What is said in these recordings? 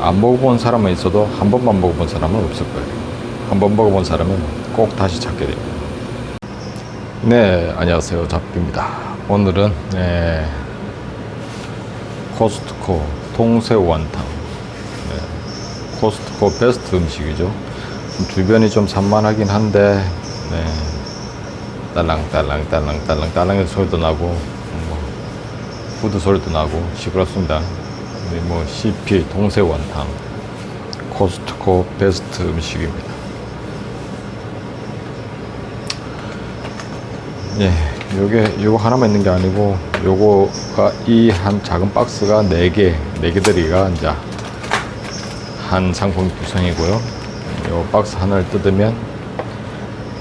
안 먹어본 사람은 있어도 한 번만 먹어본 사람은 없을 거예요. 한 번 먹어본 사람은 꼭 다시 찾게 됩니다. 네, 안녕하세요. 잡비입니다. 오늘은 네, 코스트코 완탕. 네, 코스트코 베스트 음식이죠. 주변이 좀 산만하긴 한데, 네, 딸랑딸랑 딸랑딸랑 딸랑의 소리도 나고, 뭐, 후드 소리도 나고 시끄럽습니다. 네, 뭐 CP 완탕 코스트코 베스트 음식입니다. 예, 요게 요거 하나만 있는 게 아니고 요거가 이 한 작은 박스가 네 개, 네 개들이가 이제 한 상품이 구성이고요. 요 박스 하나를 뜯으면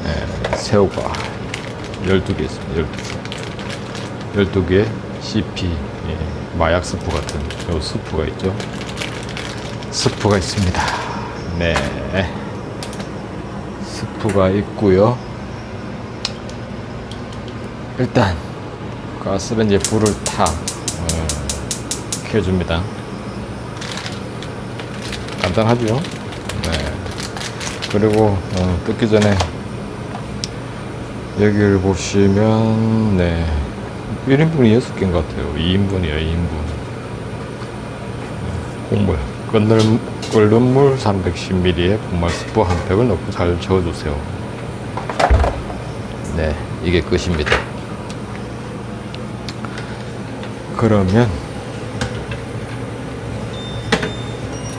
예, 새우가 12개 있습니다. 12개. 12개 CP 예, 마약 스프 같은 요 스프가 있죠. 스프가 있습니다. 네. 스프가 있고요. 일단 가스레인지에 불을 타 어, 켜줍니다. 간단하죠? 네. 그리고 어, 뜯기 전에 여기를 보시면 네 1인분이 6개인 것 같아요. 2인분이에요 2인분. 국물 끓는, 끓는 물 310ml에 분말 스프 한 팩을 넣고 잘 저어주세요. 네 이게 끝입니다. 그러면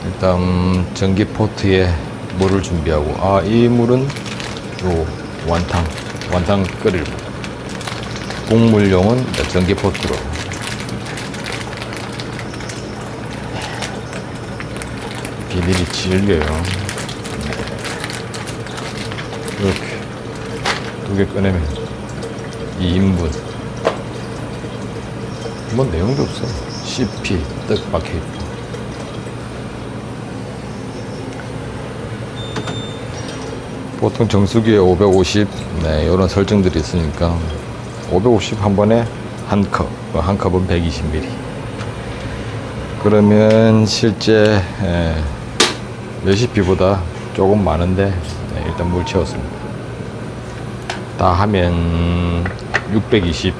일단 전기 포트에 물을 준비하고 아 이 물은 요 완탕 완탕 끓일 물 국물용은 전기 포트로? 비닐이 질겨요. 이렇게 두 개 꺼내면 2인분. 뭐 내용도 없어. CP 떡 박혀있고. 보통 정수기에 550, 네, 이런 설정들이 있으니까 550 한 번에 한 컵, 한 컵은 120ml. 그러면 실제 에, 레시피보다 조금 많은데 네, 일단 물 채웠습니다. 다 하면 620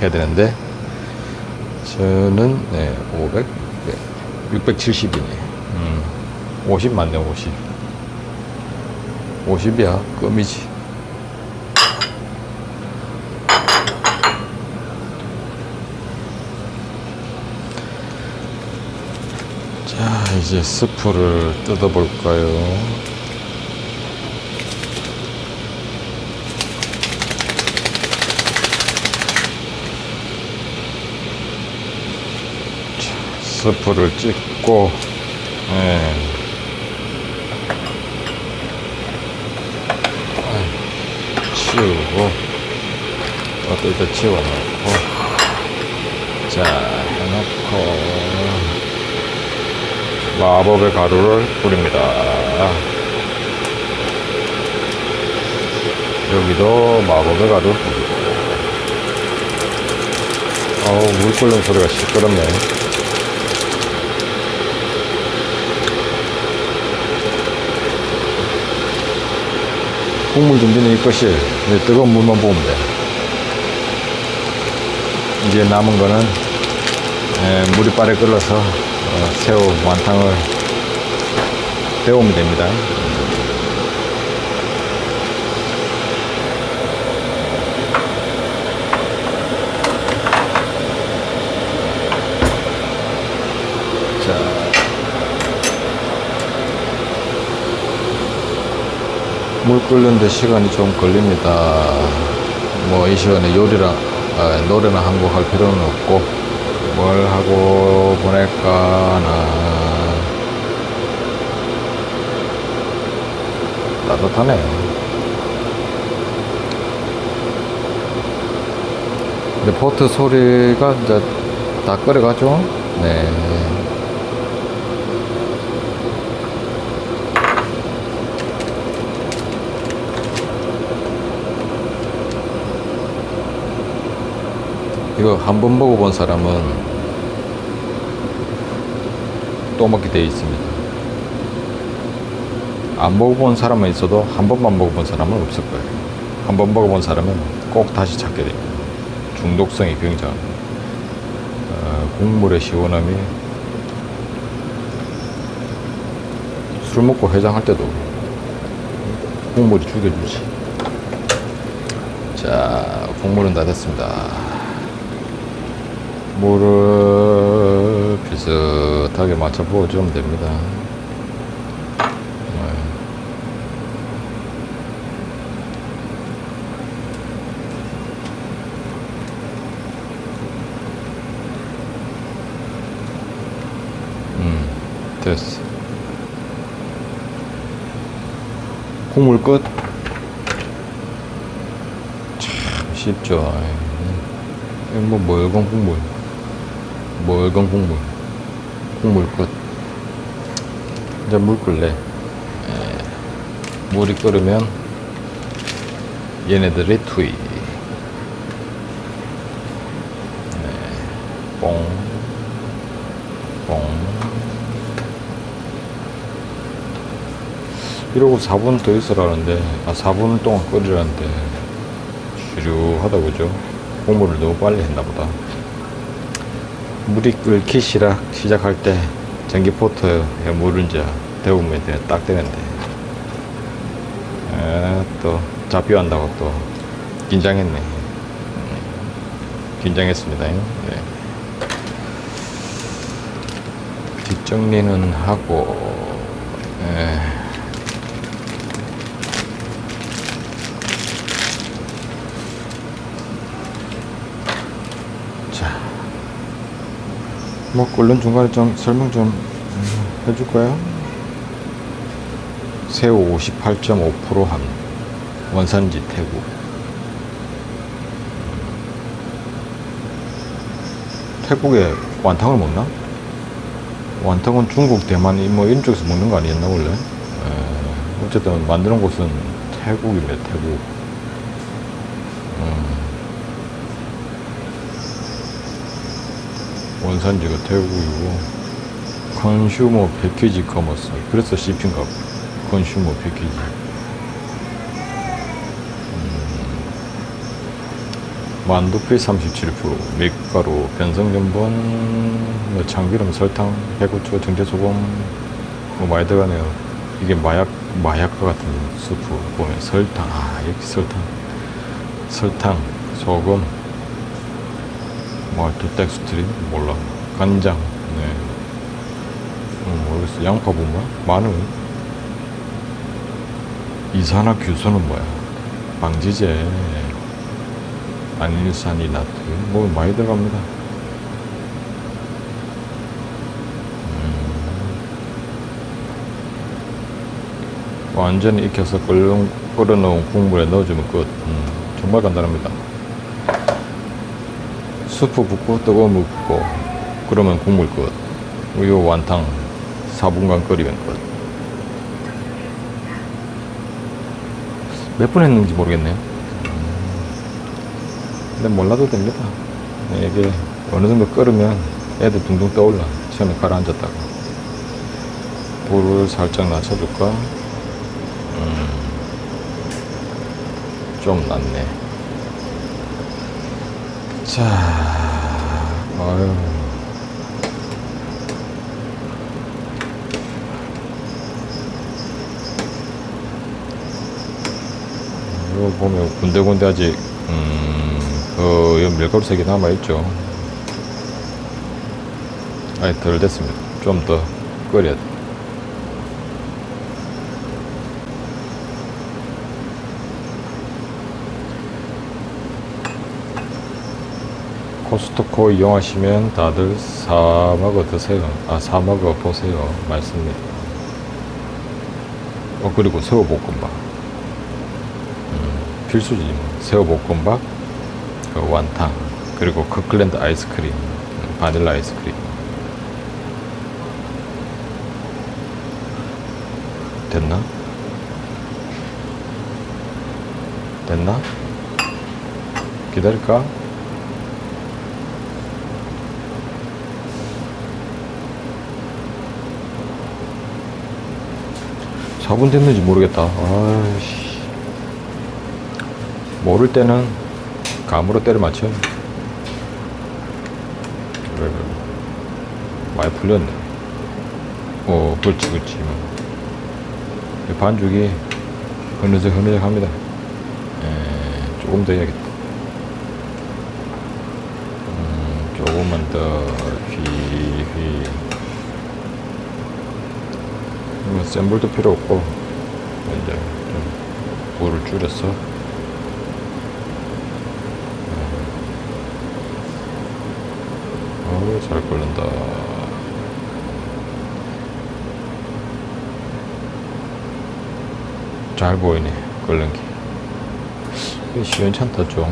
해야 되는데 저는 네, 500, 네, 670이네. 음, 50 맞네, 50. 50이야 껌이지 자 이제 스프를 뜯어 볼까요 자, 스프를 찍고 예. 치우고 일단 치워놓고 자 해놓고 마법의 가루를 뿌립니다. 여기도 마법의 가루 어우 물 끓는 소리가 시끄럽네. 국물 준비는 이 것이 이제 뜨거운 물만 부으면 돼. 이제 남은 거는 에, 물이 빠르 끓어서 어, 새우 완탕을 데우면 됩니다. 자, 물 끓는데 시간이 좀 걸립니다. 뭐 이 시간에 요리랑 아, 노래나 한 곡 할 필요는 없고 뭘 하고 보낼까나 따뜻하네요. 근데 포트 소리가 이제 다 끓여가죠. 네. 이거 한 번 먹어본 사람은 또 먹게 되어 있습니다. 안 먹어본 사람은 있어도 한 번만 먹어본 사람은 없을 거예요. 한 번 먹어본 사람은 꼭 다시 찾게 됩니다. 중독성이 굉장합니다. 어, 국물의 시원함이 술 먹고 해장할 때도 국물이 죽여주지. 자, 국물은 다 됐습니다. 물을 비슷하게 맞춰 부어주면 됩니다. 네. 음. 국물 끝. 참 쉽죠. 아이, 뭐 멀건 국물, 멀건 국물, 국물 끝. 이제 물 끓래. 에, 물이 끓으면 얘네들이 투이. 네, 뽕, 뽕. 이러고 4분 더 있으라는데, 아, 4분 동안 끓이라는데, 주류 하다 보죠. 공부를 너무 빨리 했나 보다. 물이 끓기 시작, 시작할 때, 전기포트에 물을 이제 데우면 돼, 딱 되는데. 에, 또, 잡혀한다고 또, 긴장했네. 음, 긴장했습니다. 네. 뒷정리는 하고, 에, 뭐 끓는 중간에 좀 설명 좀 음, 해줄 거야? 새우 58.5%함 원산지 태국 태국에 완탕을 먹나? 완탕은 중국, 대만 뭐 이런 쪽에서 먹는 거 아니었나 원래? 에, 어쨌든 만드는 곳은 태국입니다. 태국. 원산지가 태국이고 컨슈머 패키지 커머스 그래서 씹힌가 봐 컨슈머 패키지. 음, 만두피 37% 밀가루 변성 전분 뭐 참기름 설탕 해고추 정제소금 뭐 많이 들어가네요. 이게 마약 마약과 같은 스프 보면 설탕 아 여기 설탕. 설탕 소금 뭐, 두텍스트린? 몰라. 간장, 네. 음, 모르겠어. 양파분말? 마늘? 이산화규소는 뭐야? 방지제. 아닐산이나트. 뭐, 많이 들어갑니다. 음. 완전히 익혀서 끓여, 끓여놓은 국물에 넣어주면 끝. 음, 정말 간단합니다. 수프 붓고 뜨거운 물 붓고 그러면 국물 끝. 우유 완탕 4분간 끓이면 끝. 몇 분 했는지 모르겠네요. 음. 근데 몰라도 됩니다. 이게 어느 정도 끓으면 애들 둥둥 떠올라. 처음에 가라앉았다가. 불을 살짝 낮춰줄까? 음. 좀 낮네 자, 아유. 이거 보면 군데군데 아직, 음, 그, 여 밀가루 색이 남아있죠. 아니, 덜 됐습니다. 좀 더 끓여야 돼. 코스트코 이용하시면 다들 사 먹어 드세요. 아, 사 먹어 보세요. 말씀입니다. 어, 그리고 새우볶음밥. 음, 필수지. 뭐. 새우볶음밥, 그 완탕, 그리고 커클랜드 아이스크림, 음, 바닐라 아이스크림. 됐나? 됐나? 기다릴까? 차분됐는지 모르겠다. 아씨. 모를 때는 감으로 때려 맞춰. 그래. 많이 풀렸네. 어, 그렇지, 그렇지. 이 반죽이 흐느적 흐느적 합니다. 에, 조금 더 해야겠다. 음, 조금만 더 휘 휘. 센 불도 필요 없고 이제 좀 불을 줄여서 어우 잘 끓는다. 잘 보이네 끓는 게. 시원찮다 좀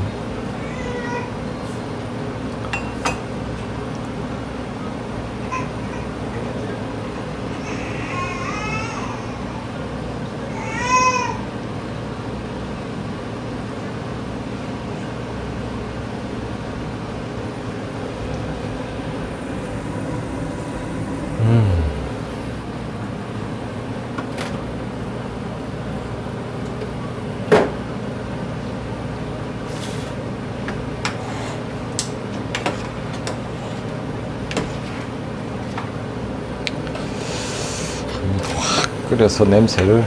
끓여서 냄새를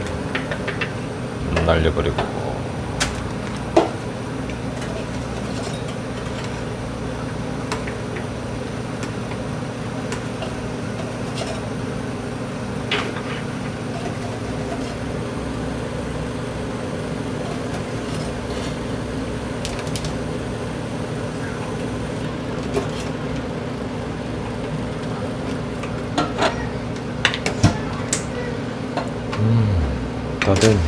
날려버리고 다 됐네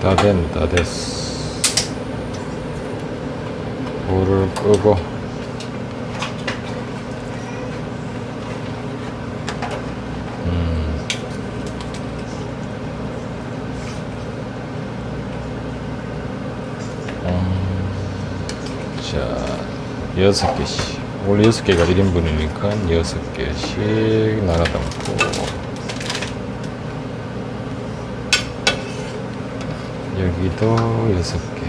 다 됐네 다. 됐어 불을 끄고. 자, 여섯 개씩. 원래 여섯 개가 1인분이니까 여섯 개씩 나눠 담고. 여기도 여섯 개.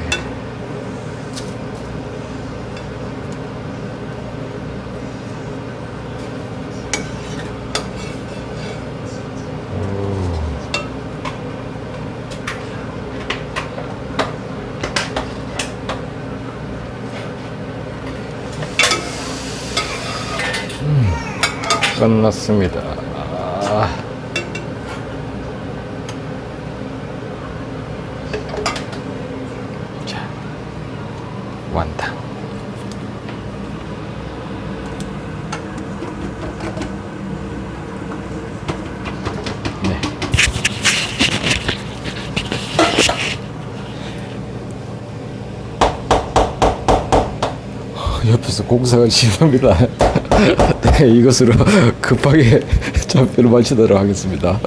오. 끝났습니다. 아. 자, 완탕. 네. 옆에서 공사가 심합니다. 네, 이것으로 급하게 좌표를 맞추도록 하겠습니다.